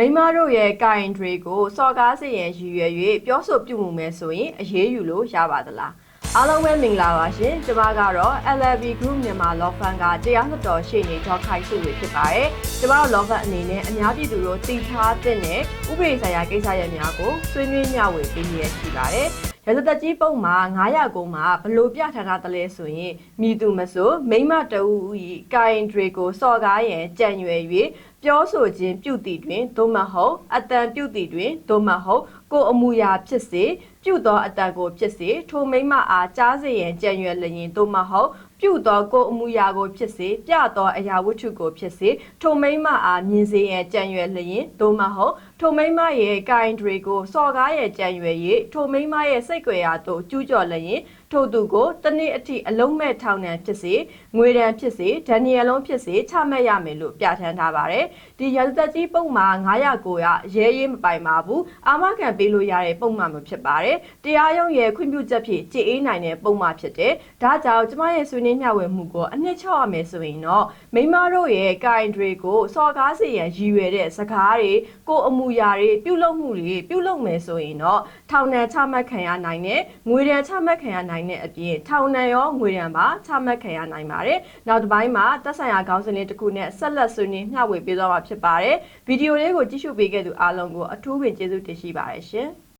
မိန်းမတို့ရဲ့ကာယင်တွေကိုစော်ကားစေရန်ရည်ရွယ်၍ပြောဆိုပြုမှုမယ်ဆိုရင်အရေးယူလို့ရပါသလားအားလုံးပဲမင်္ဂလာပါရှင်ကျွန်မကတော့ LLB Group မြန်မာ Law Firm ကတရားလွှတ်တော်ရှေ့နေဒေါက်ခိုင်စုတွေဖြစ်ပါတယ်ကျွန်မတို့ Law Firm အနေနဲ့အများပြည်သူတို့တည်ထားတဲ့ဥပဒေဆိုင်ရာကိစ္စရပ်များကိုဆွေးနွေးမျှဝေပေးရရှိပါတယ်ရသသက်ကြီးပုံမှာ900မှာဘလို့ပြထားတာတလဲဆိုရင်မိသူမဆိုမိမတအူဤကာယင်တွေကိုစော်ကားရန်ကြံရွယ်၍ပြောဆိုခြင်းပြုတည်တွင်သို့မဟုတ်အတန်ပြုတည်တွင်သို့မဟုတ်ကိုယ်အမူအရာဖြစ်စေပြုသောအတန်ကိုဖြစ်စေထိုမိမအားကြားစေရန်ကြံရွယ်လျင်သို့မဟုတ်ပြုသောကိုယ်အမူအရာကိုဖြစ်စေပြသောအရာဝတ္ထုကိုဖြစ်စေထိုမိမအားမြင်စေရန်ကြံရွယ်လျင်သို့မဟုတ်ထိုမိမရဲ့ကာယင်တွေကိုစော်ကားရဲ့ကြံရွယ်၍ထိုမိမရဲ့စိတ်ကြွယ်ရာသို့ကျူးကျော်လျင်ထိုသူကိုတနေ့အထိအလုံးမဲ့ထောင်ဒဏ်ဖြစ်စေငွေဒဏ်ဖြစ်စေဒဏ်နီယလုံးဖြစ်စေချမှတ်ရမယ်လို့ပြဋ္ဌာန်းထားပါတယ်ဒီရသက်ကြီးပုံမှာ900ကိုရရဲရဲမပိုင်ပါဘူးအာမခံပေးလို့ရတဲ့ပုံမှန်မျိုးဖြစ်ပါတယ်တရားရုံးရဲ့ခွင့်ပြုချက်ဖြင့်ကြည်အေးနိုင်တဲ့ပုံမှန်ဖြစ်တယ်ဒါကြောင့်ကျမရဲ့ဆွေးနွေးမျှဝေမှုကိုအနှစ်ချော့ရမယ်ဆိုရင်တော့မိမတို့ရဲ့ကာယင်တွေကိုစော်ကားစေရန်ရည်ရွယ်တဲ့စကားတွေကိုအမူအရာတွေပြုလုပ်မှုတွေပြုလုပ်မယ်ဆိုရင်တော့ထောင်ဒဏ်ချမှတ်ခံရနိုင်တဲ့ငွေဒဏ်ချမှတ်ခံရနိုင်တဲ့အပြင်ထောင်ဒဏ်ရောငွေဒဏ်ပါချမှတ်ခံရနိုင်ပါတယ်နောက်တစ်ပိုင်းမှာတက်ဆိုင်ရာခေါင်းစဉ်လေးတစ်ခုနဲ့ဆက်လက်ဆွေးနွေးမျှဝေပေးသွားမှာဖြစ်ပါတယ်ဗီဒီယိုလေးကိုကြည့်ရှုပေးခဲ့သူအားလုံးကိုအထူးပင်ကျေးဇူးတင်ရှိပါတယ်ရှင်